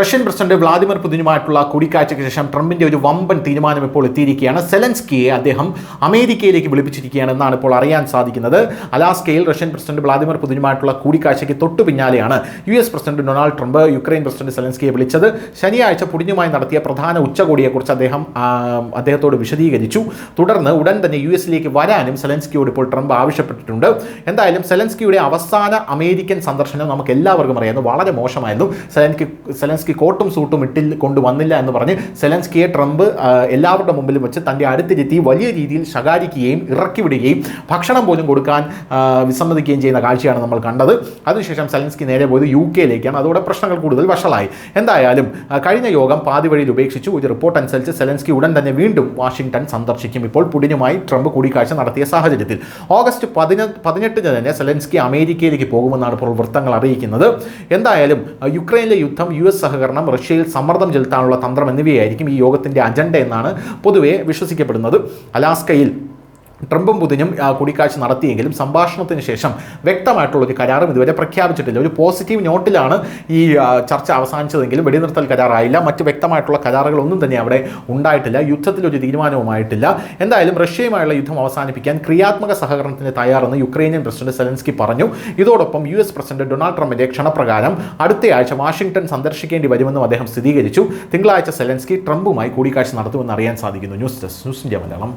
Russian president Vladimir പുതിനുമായിട്ടുള്ള കൂടിക്കാഴ്ചയ്ക്ക് ശേഷം ട്രംപിന്റെ ഒരു വമ്പൻ തീരുമാനം ഇപ്പോൾ എത്തിയിരിക്കുകയാണ്. സെലൻസ്കിയെ അദ്ദേഹം അമേരിക്കയിലേക്ക് വിളിപ്പിച്ചിരിക്കുകയാണ് എന്നാണ് ഇപ്പോൾ അറിയാൻ സാധിക്കുന്നത്. അലാസ്കയിൽ റഷ്യൻ പ്രസിഡന്റ് വ്ളാദിമിർ പുതിനുമായിട്ടുള്ള കൂടിക്കാഴ്ചയ്ക്ക് തൊട്ടു പിന്നാലെയാണ് U S president Donald Trump Ukraine president സെലൻസ്കിയെ വിളിച്ചത്. ശനിയാഴ്ച പുടിനുമായി നടത്തിയ പ്രധാന ഉച്ചകോടിയെക്കുറിച്ച് അദ്ദേഹം അദ്ദേഹത്തോട് വിശദീകരിച്ചു. തുടർന്ന് ഉടൻ തന്നെ യു എസിലേക്ക് വരാനും സെലൻസ്കിയോട് ഇപ്പോൾ ട്രംപ് ആവശ്യപ്പെട്ടിട്ടുണ്ട്. എന്തായാലും സെലൻസ്കിയുടെ അവസാന അമേരിക്കൻ സന്ദർശനം നമുക്ക് എല്ലാവർക്കും അറിയാവുന്നു വളരെ മോശമായിരുന്നു. സെലൻസ്കി സെലൻസ്കി കോട്ടും സൂട്ടും ഇട്ടിൽ കൊണ്ടുവന്നില്ല എന്ന് പറഞ്ഞ് സെലൻസ്കിയെ ട്രംപ് എല്ലാവരുടെ മുമ്പിലും വെച്ച് തന്റെ അടുത്തിരുത്തി വലിയ രീതിയിൽ ശകാരിക്കുകയും ഇറക്കിവിടുകയും ഭക്ഷണം പോലും കൊടുക്കാൻ വിസമ്മതിക്കുകയും ചെയ്യുന്ന കാഴ്ചയാണ് നമ്മൾ കണ്ടത്. അതിനുശേഷം സെലൻസ്കി നേരെ പോയത് യു കെയിലേക്കാണ്. അതോടെ പ്രശ്നങ്ങൾ കൂടുതൽ വഷളായി. എന്തായാലും കഴിഞ്ഞ യോഗം പാതി വഴിയിൽ ഉപേക്ഷിച്ചു. ഒരു റിപ്പോർട്ട് അനുസരിച്ച് സെലൻസ്കി ഉടൻ തന്നെ വീണ്ടും വാഷിംഗ്ടൺ സന്ദർശിക്കും. ഇപ്പോൾ പുടിനുമായി ട്രംപ് കൂടിക്കാഴ്ച നടത്തിയ സാഹചര്യത്തിൽ. ഓഗസ്റ്റ് പതിന പതിനെട്ടിന് തന്നെ സെലൻസ്കി അമേരിക്കയിലേക്ക് പോകുമെന്നാണ് ഇപ്പോൾ വൃത്തങ്ങൾ അറിയിക്കുന്നത്. എന്തായാലും യുക്രൈനിലെ യുദ്ധം യു എസ് സഹകരണം റഷ്യയിൽ സമ്മർദ്ദം ചെലുത്താനുള്ള തന്ത്രം എന്നിവയായിരിക്കും ഈ യോഗത്തിന്റെ അജണ്ട എന്നാണ് പൊതുവെ വിശ്വസിക്കപ്പെടുന്നത്. അലാസ്കയിൽ ട്രംപും പുതിനും കൂടിക്കാഴ്ച നടത്തിയെങ്കിലും സംഭാഷണത്തിന് ശേഷം വ്യക്തമായിട്ടുള്ളൊരു കരാറും ഇതുവരെ പ്രഖ്യാപിച്ചിട്ടില്ല. ഒരു പോസിറ്റീവ് നോട്ടിലാണ് ഈ ചർച്ച അവസാനിച്ചതെങ്കിലും വെടിനിർത്തൽ കരാറായില്ല. മറ്റ് വ്യക്തമായിട്ടുള്ള കരാറുകളൊന്നും തന്നെ അവിടെ ഉണ്ടായിട്ടില്ല. യുദ്ധത്തിലൊരു തീരുമാനവുമായിട്ടില്ല. എന്തായാലും റഷ്യയുമായുള്ള യുദ്ധം അവസാനിപ്പിക്കാൻ ക്രിയാത്മക സഹകരണത്തിന് തയ്യാറെന്ന് യുക്രൈനിയൻ പ്രസിഡന്റ് സെലൻസ്കി പറഞ്ഞു. ഇതോടൊപ്പം യു എസ് പ്രസിഡന്റ് ഡൊണാൾഡ് ട്രംപിന്റെ ക്ഷണപ്രകാരം അടുത്തയാഴ്ച വാഷിംഗ്ടൺ സന്ദർശിക്കേണ്ടി വരുമെന്നും അദ്ദേഹം സ്ഥിരീകരിച്ചു. തിങ്കളാഴ്ച സെലൻസ്കി ട്രംപുമായി കൂടിക്കാഴ്ച നടത്തുമെന്ന് അറിയാൻ സാധിക്കുന്നു. News desk news India Malayalam.